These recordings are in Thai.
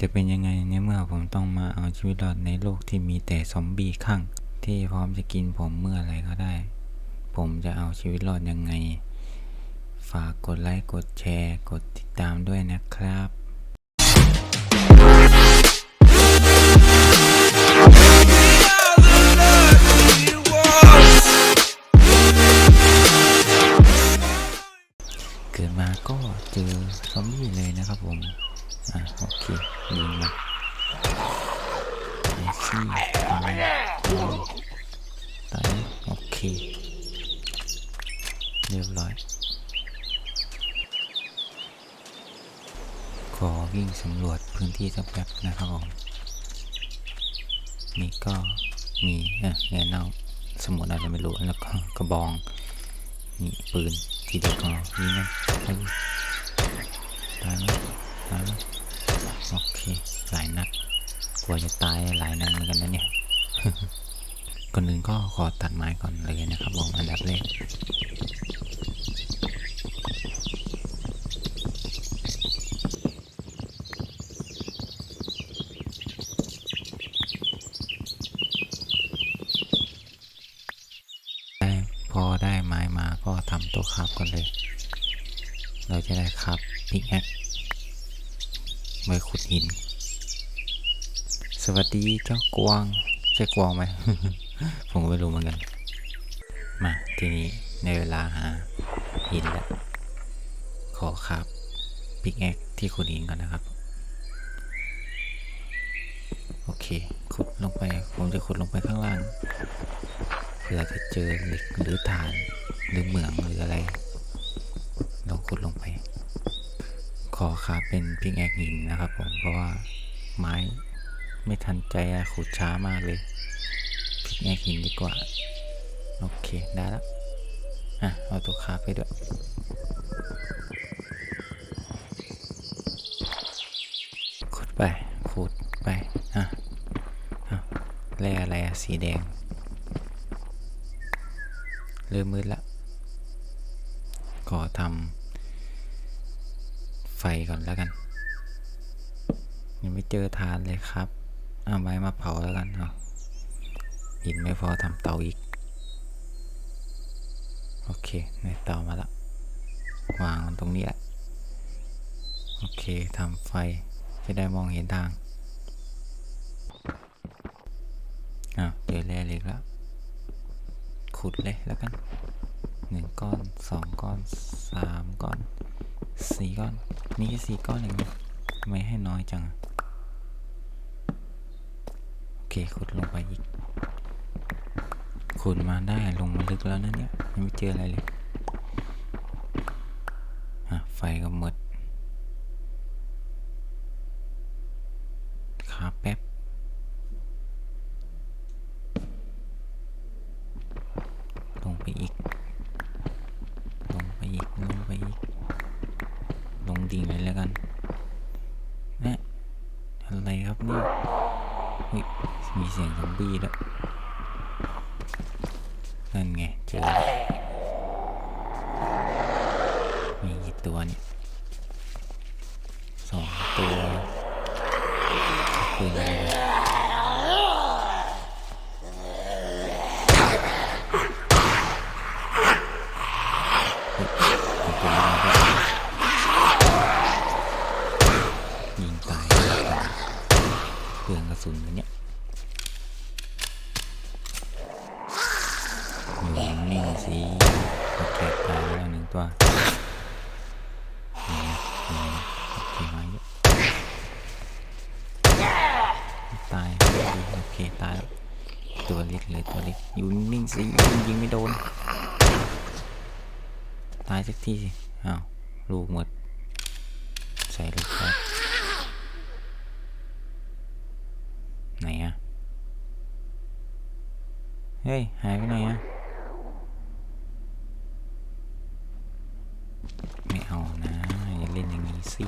จะเป็นยังไงในเมื่อผมต้องมาเอาชีวิตรอดในโลกที่มีแต่ซอมบี้ข้างที่พร้อมจะกินผมเมื่อไรก็ได้ ผมจะเอาชีวิตรอดยังไง ฝากกดไลค์ กดแชร์ กดติดตามด้วยนะครับ เรียบร้อย ขอวิ่งสำรวจพื้นที่สักแป๊บนะครับผมนี่ก็มีเอ่อแง่เน่าสมุดอะไรไม่รู้ แล้วก็กระบองนี่ปืนทีเดียวก็ยิงมันเฮ้ยตายแล้วตายแล้วโอเค หลายนัด กลัวจะตายหลายนัดเหมือนกันนะเนี่ยก่อนอื่นก็ขอตัดไม้ก่อนเลยนะครับผมอันดับแรก ได้พอได้ไม้มาก็ ทำต๊ะครับกันเลย เราจะได้ครับพิกแอคไว้ขุดหิน สวัสดีเจ้ากวางใช่กวางไหม ผมก็ไม่รู้เหมือนกัน มาทีนี้ในเวลาหาหินแล้ว ขอครับพิกแอคที่ขุดหินก่อนนะครับ โอเค ขุดลงไป ผมจะขุดลงไปข้างล่างเผื่อจะเจอเหล็กหรือถ่าน หรือเหมืองหรืออะไร ลองขุดลงไป ขอขาเป็นพิกแอคหินนะครับผม เพราะว่าไม้ไม่ทันใจขุดช้ามากเลยพิกแอคหินดีกว่า โอเค ได้แล้วอะ เอาตัวขาไปด้วยขุดไปขุดไปอะอะแร่อะไรอะสีแดงเริ่มมืดละ ขอทำไฟก่อนแล้วกัน ยังไม่เจอทานเลยครับ เอาไม้มาเผาแล้วกันเอาหินไม่พอทำเตาอีก โอเคในเตามาละ วางมันตรงนี้แหละ โอเคทำไฟจะได้มองเห็นทางอ้าวเจอแร่เหล็กแล้ว ขุดเลยแล้วกัน หนึ่งก้อนสองก้อนสามก้อนสี่ก้อน มีแค่สี่ก้อนเองทำไมให้น้อยจัง โอเคขุดลงไปอีก ขุดมาได้ลงมาลึกแล้วนะเนี่ยยังไม่เจออะไรเลย อะ ไฟก็หมดครับแป๊บ ลงไปอีก ลงไปอีก ลงไปอีก ลง ดิ่งเลยแล้วกันนะอะไรครับนี่เฮ้ยมีเสียงซอมบี้แล้วนั่นไงเจอมีกี่ตัวเนี่ย สิโอเคตายแล้วหนึ่งตัวนี่นะนี่นะโอเคมายตายโอเคตายแล้วตัวเล็กเลยตัวเล็กอยู่นิ่งสิยิงยิงไม่โดน ตายสักทีสิอ้าวลูกหมด ใส่ลูกครับไหนอะเฮ้ย หายไปไหนอะไม่เอานะ อย่ เล่นอย่างนี้สิ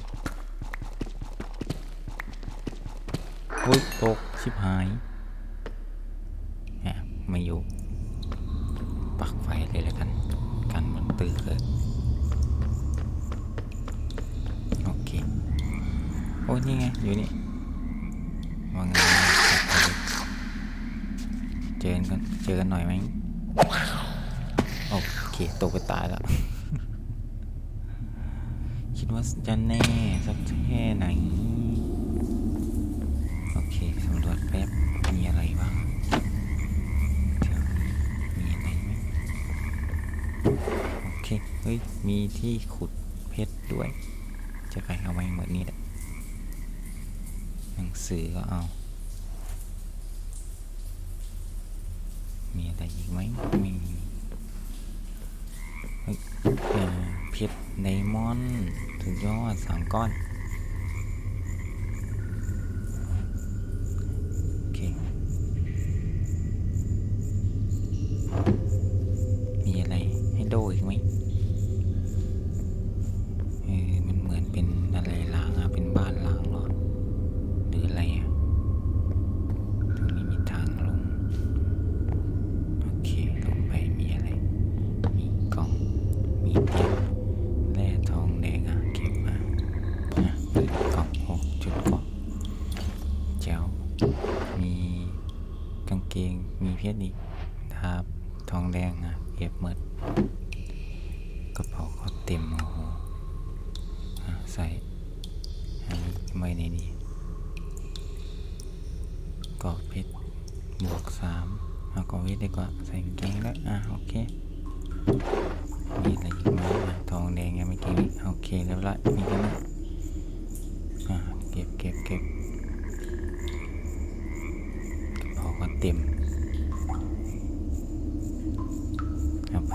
อุ้ยตก ชิบหายแหมไม่อยู่ ปักไฟเลยแล้วกัน กันมันตื้อเกินโอเค โอ้ยนี่ไง อยู่นี่ว่าไงเจอกัน เจอกันหน่อยไหมโอเค ตกไปตายแล้ว ว่าจะแน่สักแค่ไหน โอเคสำรวจแป๊บ มีอะไรบ้างแถวนี้มีอะไรไหมโอเค เฮ้ย มีที่ขุดเพชรด้วย จะใครเอาไว้หมดนี้แหละหนังสือก็เอา มีอะไรอีกไหมไมีเฮ้ยเพชรไดมอนด์ ถึงยอดสามก้อน โอเค มีอะไรให้โดอีกไหมเออมันเหมือนเป็นอะไรล้างอะเป็นบ้านล้างเหรอ หรืออะไรอะตรงนี้มีทางลง โอเค ลงไปมีอะไร มีกล่อง มีเตียงแร่ทองแดงอะ เก็บมาอะเปิดกล่องหกจุดกล่องแจ๋วมีกางเกง มี เพชรอีกดาบทองแดงอะเก็บหมดกระเป๋าก็เต็ม โอ้โหใส่อันนี้ไว้ในนี้กอบเพชรบวกสามเอากอบเพชรดีกว่าใส่เกงแล้วอะโอเคมีอะไรอีกไหมทองแดงยังไม่เก็บโอเคเรียบร้อยมีแค่นี้อะเก็บเก็บเก็บกระเป๋าก็เต็ม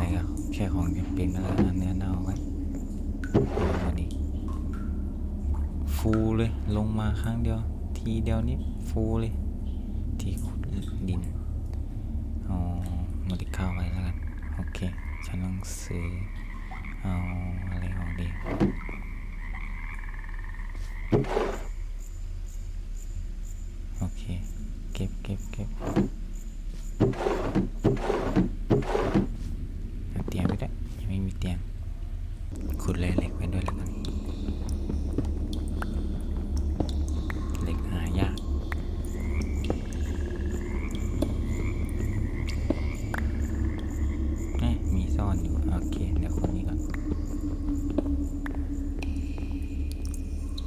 ไปก็แค่ของจำเป็นก็แล้วนะเนื้อเน่าไว้เอามาดิฟูเลยลงมาครั้งเดียว ทีเดียวนี้ฟูเลย ที่ขุดดินเอามาดิข้าวไว้แล้วกัน โอเค ฉันต้องซื้อเอาอะไรออกดีโอเค เก็บเก็บเก็บเอาเตียงไปด้วยยังไม่มีเตียง ขุดเลยเหล็กไปด้วยแล้วกัน เหล็กหายาก เอ๊ะมีซ่อนอยู่ โอเค เดี๋ยวคนนี้ก่อน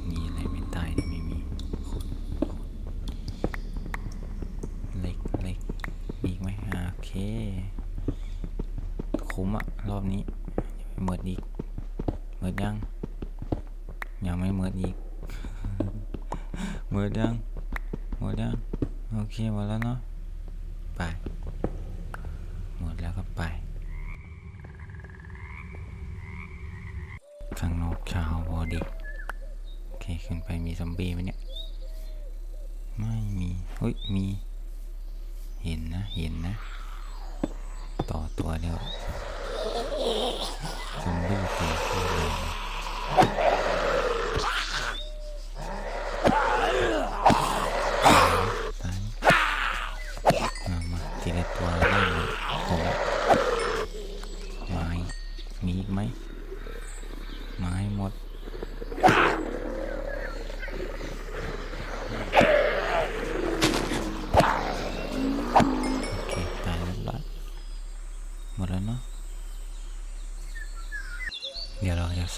มีอะไรไม่ตายเนี่ยไม่มีขุดเหล็กเหล็กมีอีกไหมอ่าโอ เค คุ้มอะรอบนี้อย่าไปเมิดอีกเหมิดยัง ยังไม่เหมิดอีกเหมิดยังเหมดยัง โอเคหมดแล้วเนาะ ไป หมดแล้วก็ไปข้างนอกช้าพอดีโอเค ขึ้นไปมีซอมบี้ไหมเนี่ย ไม่มี เฮ้ย มี เห็นนะ เห็นนะ ต่อตัวเนี่ยวซอมบี้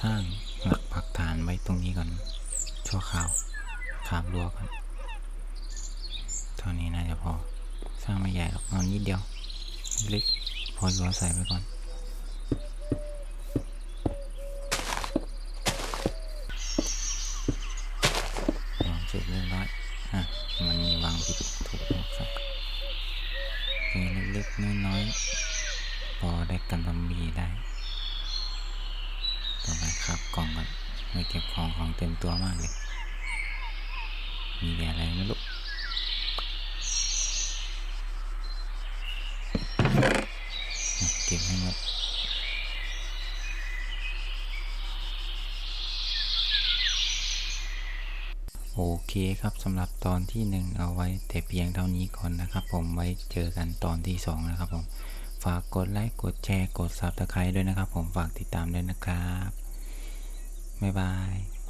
สร้างหลักปักฐานไว้ตรงนี้ก่อน ชั่วคราวขามรั้วก่อนเท่านี้น่าจะพอ สร้างไม่ใหญ่หรอกเอานิดเดียว เล็กพออยู่อาศัยไว้ก่อนวางเสร็จเรียบร้อยอะมันมีวางผิดถูกนะครับมีเล็กๆน้อยๆพอได้กันบะหมี่ได้ ต่อไปครับกล่องก่อนไม่เก็บของของเต็มตัวมากเลย มีแต่อะไรไม่รู้เก็บให้หมดโอเคครับสำหรับตอนที่หนึ่งเอาไว้แต่เพียงเท่านี้ก่อนนะครับ ผมไว้เจอกันตอนที่สองนะครับผม ฝากกดไลค์กดแชร์กด Subscribe ด้วยนะครับ ผมฝากติดตามด้วยนะครับ บ๊ายบาย